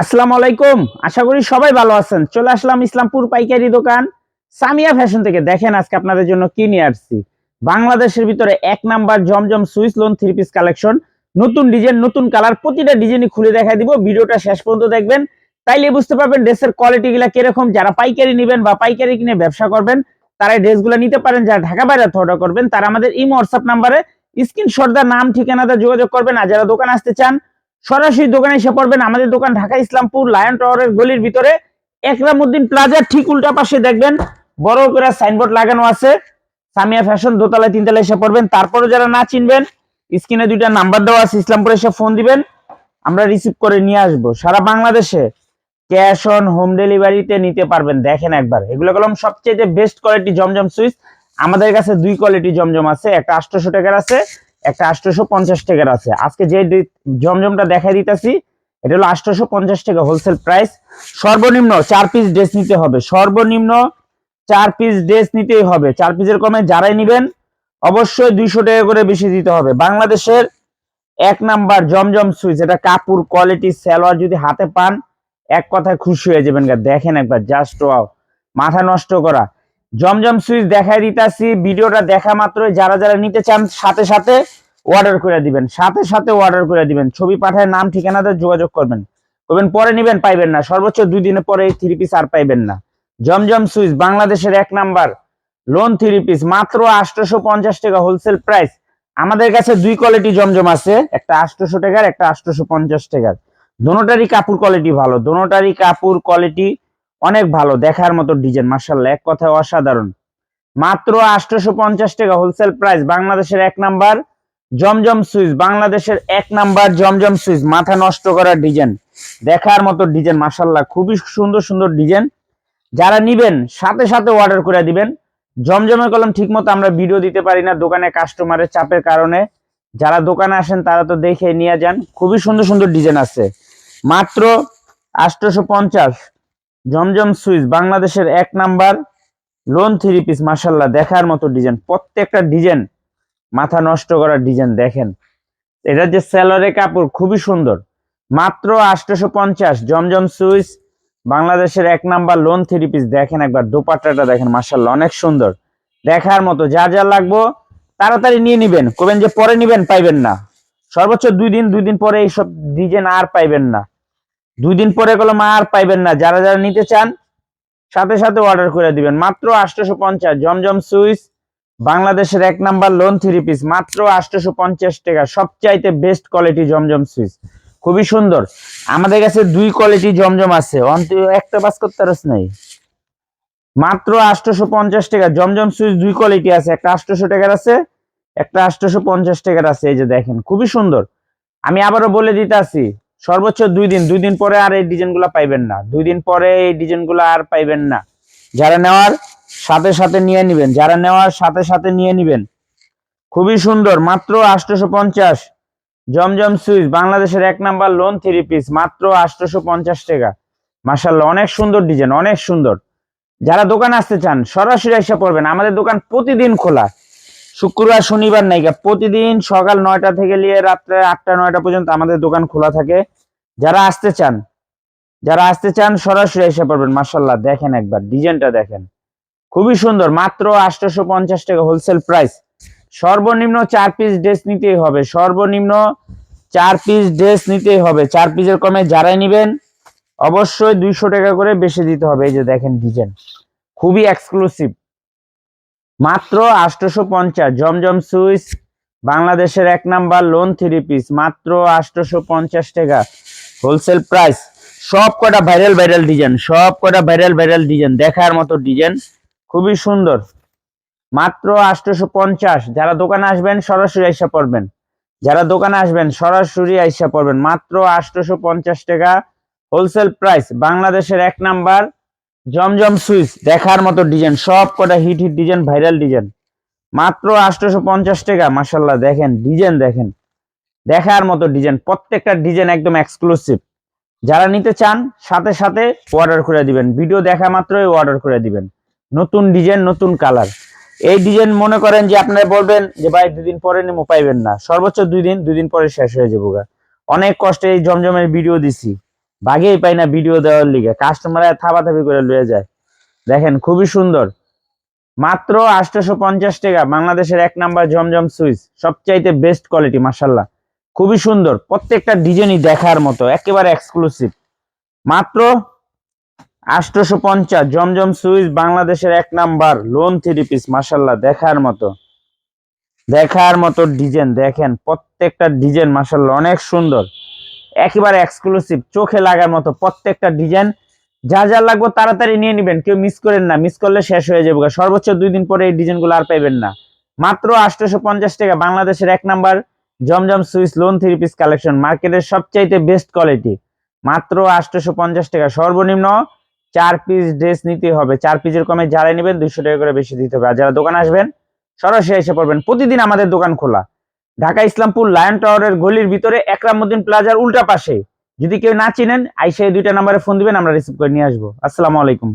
আসসালামু আলাইকুম। আশা করি সবাই ভালো আছেন। চলে আসলাম ইসলামপুর পাইকারি দোকান। সামিয়া ফ্যাশন থেকে দেখেন আজকে আপনাদের জন্য কি নিয়ে আসছি। বাংলাদেশের ভিতরে এক number Zamzam Swiss lawn three piece collection নতুন ডিজাইন নতুন কালার প্রতিটা ডিজাইনই খুলে দেখা দিব। ভিডিওটা শেষ পর্যন্ত দেখবেন। তাইলে বুঝতে পারবেন ড্রেসের কোয়ালিটি গুলা কীরকম। যারা পাইকারি নেবেন বা পাইকারি কিনে ব্যবসা করবেন তারা ড্রেসগুলো নিতে পারেন। যারা ঢাকা বাইরে অর্ডার করবেন, তারা আমাদের ইমো হোয়াটসঅ্যাপ নাম্বারে স্ক্রিনশট দা নাম ঠিকানাটা যোগাযোগ করবেন। আর যারা দোকান আসতে চান সরাসরি দোকানে এসে পড়বেন আমাদের দোকান ঢাকা ইসলামপুর লায়ন টাওয়ারের গলির ভিতরে। একরামুদ্দিন প্লাজার ঠিক উল্টা পাশে দেখবেন বড় করে সাইনবোর্ড লাগানো আছে। সামিয়া ফ্যাশন, দোতলায় তিনতলায় এসে পড়বেন। তারপরে যারা না চিনবেন, স্ক্রিনে দুইটা নাম্বার দেওয়া আছে, ইসলামপুরে এসে ফোন দিবেন। আমরা রিসিভ করে নিয়ে আসব। সারা বাংলাদেশে ক্যাশ অন হোম ডেলিভারিতে নিতে পারবেন। দেখেন একবার। এগুলো কলম সবচেয়ে বেস্ট কোয়ালিটি জমজম সুইচ। আমাদের কাছে দুই কোয়ালিটি জমজম আছে। একটা আটশোশো টাকার আছে একটা আটশোশো পঞ্চাশ টাকার আছে। আজকে যে জমজমটা দেখাই দিতেছি, এটা হলো আটশোশো পঞ্চাশ টাকা হোলসেল প্রাইস সর্বনিম্ন চার পিস ড্রেস নিতে হবে। সর্বনিম্ন চার পিস ড্রেস নিতেই হবে। চার পিসের কমে যারাই নিবেন, অবশ্যই দুইশো টাকা করে বেশি দিতে হবে। বাংলাদেশের এক নাম্বার জমজম সুইচ এটা কাপড় কোয়ালিটি সালোয়ার যদি হাতে পান, এক কথায় খুশি হয়ে যাবেন দেখেন একবার জাস্ট ওয়াও মাথা নষ্ট করা। জমজম সুইচ দেখাই দিতেছি, ভিডিওটা দেখা মাত্রই যারা যারা নিতে চান, সাথে সাথে অর্ডার করে দিবেন, সাথে সাথে অর্ডার করে দিবেন। ছবি পাঠায় নাম, ঠিকানাতে যোগাযোগ করবেন। করবেন, পরে নিবেন, পাইবেন না। সর্বোচ্চ দুই দিনের পরে এই থ্রি পিস আর পাইবেন না। জমজম সুইচ বাংলাদেশের এক নাম্বার। লোন থ্রি পিস মাত্র আটশোশো পঞ্চাশ টাকা হোলসেল প্রাইস আমাদের কাছে দুই কোয়ালিটি জমজম আছে, একটা আটশোশো টাকার, একটা আটশোশো পঞ্চাশ টাকার। দোনোটারই কাপড় কোয়ালিটি ভালো। দোনোটারই কাপড় কোয়ালিটি অনেক ভালো, দেখার মতো ডিজাইন মার্শাল্লাহ এক কথায় অসাধারণ। মাত্র আটশোশো পঞ্চাশ টাকা হোলসেল প্রাইস বাংলাদেশের এক নাম্বার জমজম সুইচ, বাংলাদেশের এক নাম্বার জমজম সুইচ, মাথা নষ্ট করার ডিজাইন দেখার মতো ডিজাইন মার্শাল্লাহ খুবই সুন্দর সুন্দর ডিজাইন যারা নিবেন, সাথে সাথে অর্ডার করে দিবেন। জমজমের কলম ঠিক মতো আমরা ভিডিও দিতে পারি না, দোকানে কাস্টমারের চাপের কারণে। যারা দোকানে আসেন, তারা তো দেখে নিয়ে যান। খুবই সুন্দর সুন্দর ডিজাইন আছে। মাত্র আটশোশো পঞ্চাশ। জমজম সুইচ বাংলাদেশের এক নাম্বার। লোন থ্রি পিস মাসাল্লাহ দেখার মতো ডিজাইন প্রত্যেকটা ডিজাইন মাথা নষ্ট করার ডিজাইন দেখেন। এটা যে স্যালোরে কাপড়, খুবই সুন্দর। মাত্র আটশোশো পঞ্চাশ জমজম সুইচ, বাংলাদেশের এক নাম্বার লোন থ্রি পিস দেখেন একবার, দোপাট্টাটা দেখেন মাসাল্লাহ অনেক সুন্দর। দেখার মতো যা যা লাগবো, তাড়াতাড়ি নিয়ে নিবেন। কবেন যে পরে নিবেন, পাইবেন না। সর্বোচ্চ দুই দিন দুই দিন পরে এইসব ডিজাইন আর পাইবেন না। দুই দিন পরে কলম আর পাইবেন না। যারা যারা নিতে চান, সাথে সাথে অর্ডার করে দিবেন। মাত্র আটশোশো পঞ্চাশ। জমজম সুইচ, বাংলাদেশের এক নাম্বার লোন থ্রি পিস মাত্র আটশোশো পঞ্চাশ টাকা। সবচাইতে বেস্ট কোয়ালিটি জমজম সুইচ। খুবই সুন্দর। আমাদের কাছে দুই কোয়ালিটি জমজম আছে। একটা বাস করতে পারস নাই। মাত্র আটশোশো পঞ্চাশ টাকা। জমজম সুইচ দুই কোয়ালিটি আছে। একটা আটশোশো টাকার আছে, একটা আটশোশো পঞ্চাশ টাকার আছে। এই যে দেখেন, খুবই সুন্দর। আমি আবারও বলে দিতে আসি সর্বোচ্চ দুই দিন দুই দিন পরে আর এই ডিজাইনগুলা পাইবেন না। দুই দিন পরে এই ডিজাইনগুলা আর পাইবেন না। যারা নেওয়ার সাথে সাথে নিয়ে নিবেন, যারা নেওয়ার সাথে সাথে নিয়ে নিবেন, খুবই সুন্দর। মাত্র আটশোশো পঞ্চাশ জমজম সুইচ, বাংলাদেশের এক নাম্বার লোন থ্রি পিস, মাত্র আটশোশো পঞ্চাশ টাকা। মাসাল্লাহ অনেক সুন্দর ডিজাইন, অনেক সুন্দর। যারা দোকান আসতে চান, সরাসরি এসে পড়বেন। আমাদের দোকান প্রতিদিন খোলা। শুক্রবার, শনিবার নাইকা প্রতিদিন সকাল নয়টা থেকে নিয়ে রাত্রে আটটা, নয়টা পর্যন্ত আমাদের দোকান খোলা থাকে। যারা আসতে চান, যারা আসতে চান, সরাসরি এসে পড়বেন। মার্শাল্লাহ দেখেন একবার, ডিজাইনটা দেখেন। খুবই সুন্দর, মাত্র আটশোশো পঞ্চাশ টাকা হোলসেল প্রাইস সর্বনিম্ন চার পিস ড্রেস নিতেই হবে। সর্বনিম্ন চার পিস ড্রেস নিতেই হবে। চার পিসের কমে যারাই নিবেন, অবশ্যই দুইশো টাকা করে বেশি দিতে হবে। এই যে দেখেন ডিজাইন খুবই এক্সক্লুসিভ মাত্র আটশোশো পঞ্চাশ জমজম সুইচ, বাংলাদেশের এক নাম্বার লোন থ্রি পিস মাত্র আটশোশো পঞ্চাশ টাকা। হোলসেল প্রাইস সব কটা ভাইরাল ভাইরাল ডিজাইন সব কটা ভাইরাল ভাইরাল ডিজাইন দেখার মতো ডিজাইন খুবই সুন্দর। মাত্র আটশোশো পঞ্চাশ যারা দোকানে আসবেন সরাসরি আইসা পড়বেন। যারা দোকানে আসবেন সরাসরি আইসা পড়বেন। মাত্র আটশোশো পঞ্চাশ টাকা হোলসেল প্রাইস বাংলাদেশের এক নাম্বার জমজম সুইচ, দেখার মতো ডিজাইন সব কটা hit hit design, viral design. মাত্র আটশোশো পঞ্চাশ টাকা মাসাল্লাহ দেখেন, ডিজাইন দেখেন। দেখার মতো ডিজাইন, প্রত্যেকটা ডিজাইন একদম এক্সক্লুসিভ যারা নিতে চান, সাথে সাথে অর্ডার করে দিবেন। ভিডিও দেখা মাত্রই অর্ডার করে দিবেন। নতুন ডিজাইন, নতুন কালার এই ডিজাইন মনে করেন যে আপনারা বলবেন যে, ভাই, দুদিন পরে নেমো পাইবেন না। সর্বোচ্চ দুই দিন দুই দিন পরে শেষ হয়ে যাব। অনেক কষ্টে এই জমজমের ভিডিও দিছি। বাগেই পাই না ভিডিও দেওয়ার লিগে। কাস্টমার থাপাথাপি করে লয়ে যায়। দেখেন, খুবই সুন্দর। মাত্র আটশোশো পঞ্চাশ টাকা, বাংলাদেশের এক নাম্বার জমজম সুইচ। সবচাইতে বেস্ট কোয়ালিটি মাসাল্লাহ খুবই সুন্দর। প্রত্যেকটা ডিজাইনই দেখার মতো, একেবারে এক্সক্লুসিভ মাত্র আটশোশো পঞ্চাশ জমজম সুইচ বাংলাদেশের এক নাম্বার। লোন থ্রি পিস মাসাল্লাহ দেখার মতো। দেখার মতো ডিজাইন, দেখেন, প্রত্যেকটা ডিজাইন মাসাল্লাহ অনেক সুন্দর। একেবারে এক্সক্লুসিভ চোখে লাগার মতো প্রত্যেকটা ডিজাইন যা যা লাগবে তাড়াতাড়ি নিয়ে নেবেন, কেউ মিস করেন না মিস করলে শেষ হয়ে যাবে। সর্বোচ্চ দুই দিন পরে এই ডিজাইনগুলো আর পাইবেন না। মাত্র আটশোশো পঞ্চাশ টাকা, বাংলাদেশের এক number Zamzam Swiss lawn three piece collection মার্কেটের সবচাইতে বেস্ট কোয়ালিটি মাত্র আটশোশো পঞ্চাশ টাকা, সর্বনিম্ন চার পিস ড্রেস নিতে হবে। চার পিসের কমে যারা নেবেন, দুইশো টাকা করে বেশি দিতে হবে। আর যারা দোকান আসবেন, সরাসরি এসে পড়বেন। প্রতিদিন আমাদের দোকান খোলা। ঢাকা ইসলামপুর লায়ন টাওয়ারের গলির ভিতরে একরামুদ্দিন প্লাজার উল্টা পাশে। যদি কেউ না চিনেন, আইসে দুইটা নাম্বারে ফোন দিবেন, আমরা রিসিভ করে নিয়ে আসব। আসসালামু আলাইকুম।